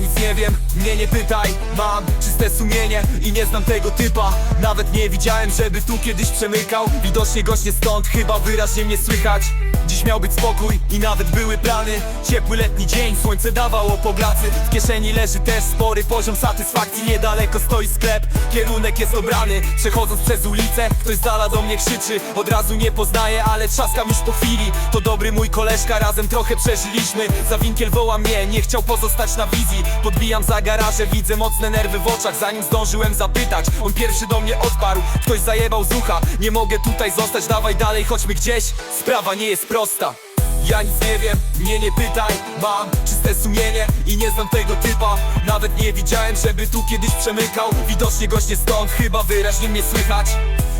Nic nie wiem, mnie nie pytaj Mam czyste sumienie i nie znam tego typa. Nawet nie widziałem, żeby tu kiedyś przemykał. Widocznie gość nie stąd, chyba wyraźnie mnie słychać. Dziś miał być spokój i nawet były plany. Ciepły letni dzień, słońce dawało po glacy W kieszeni leży też spory poziom satysfakcji. Niedaleko stoi sklep, kierunek jest obrany. Przechodząc przez ulicę, ktoś z dala do mnie krzyczy. Od razu nie poznaję, ale trzaskam już po chwili. To dobry mój koleżka, razem trochę przeżyliśmy. Za winkiel woła mnie, nie chciał pozostać na wizji Podbijam za garażę, widzę mocne nerwy w oczach. Zanim zdążyłem zapytać, on pierwszy do mnie odparł. Ktoś zajebał z ucha, nie mogę tutaj zostać Dawaj dalej, chodźmy gdzieś, sprawa nie jest prosta. Ja nic nie wiem, mnie nie pytaj. Mam czyste sumienie i nie znam tego typa. Nawet nie widziałem, żeby tu kiedyś przemykał. Widocznie gość nie stąd, chyba wyraźnie mnie słychać.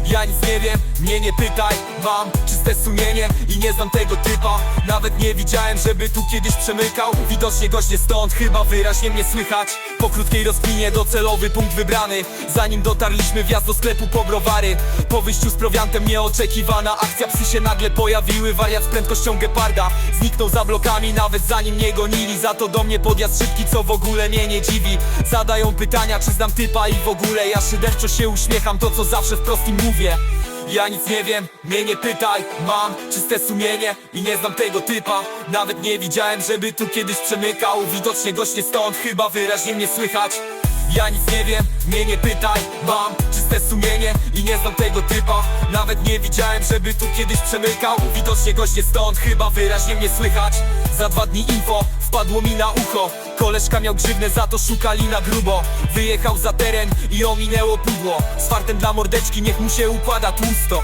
Ja nic nie wiem, mnie nie pytaj Mam czyste sumienie i nie znam tego typa. Nawet nie widziałem, żeby tu kiedyś przemykał. Widocznie gość nie stąd, chyba wyraźnie mnie słychać. Po krótkiej rozkminie docelowy punkt wybrany. Zanim dotarliśmy wjazd do sklepu po browary. Po wyjściu z prowiantem nieoczekiwana akcja. Psy się nagle pojawiły, wariat z prędkością geparda. Zniknął za blokami, nawet zanim mnie gonili. Za to do mnie podjazd szybki, co w ogóle mnie nie dziwi. Zadają pytania, czy znam typa i w ogóle. Ja szyderczo się uśmiecham, to co zawsze wprost im mówię ja nic nie wiem, mnie nie pytaj. Mam czyste sumienie i nie znam tego typa. Nawet nie widziałem, żeby tu kiedyś przemykał. Widocznie gość nie stąd, chyba wyraźnie mnie słychać. Ja nic nie wiem, mnie nie pytaj. Mam czyste sumienie i nie znam tego typa. Nawet nie widziałem, żeby tu kiedyś przemykał. Widocznie gość nie stąd, chyba wyraźnie mnie słychać. Za dwa dni info wpadło mi na ucho. Koleżka miał grzywne, za to szukali na grubo. Wyjechał za teren i ominęło pudło. Z fartem dla mordeczki, niech mu się układa tłusto.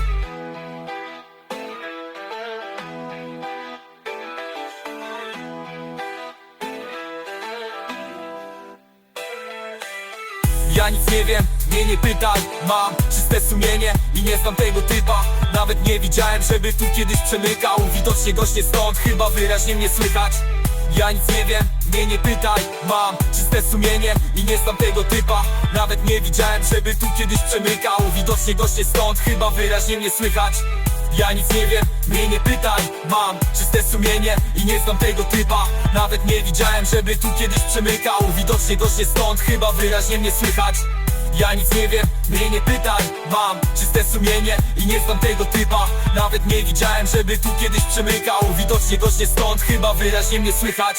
Ja nic nie wiem, mnie nie pytaj. Mam czyste sumienie i nie znam tego typa. Nawet nie widziałem, żeby tu kiedyś przemykał. Widocznie gość nie stąd, chyba wyraźnie mnie słychać ja nic nie wiem, mnie nie pytaj Mam czyste sumienie i nie znam tego typa. Nawet nie widziałem, żeby tu kiedyś przemykał. Widocznie gość nie stąd, chyba wyraźnie mnie słychać. Ja nic nie wiem, mnie nie pytaj Mam czyste sumienie i nie znam tego typa. Nawet nie widziałem, żeby tu kiedyś przemykał. Widocznie gość stąd, chyba wyraźnie mnie słychać ja nic nie wiem, mnie nie pytaj. Mam czyste sumienie i nie znam tego typa. Nawet nie widziałem, żeby tu kiedyś przemykał. Widocznie gość nie stąd, chyba wyraźnie mnie słychać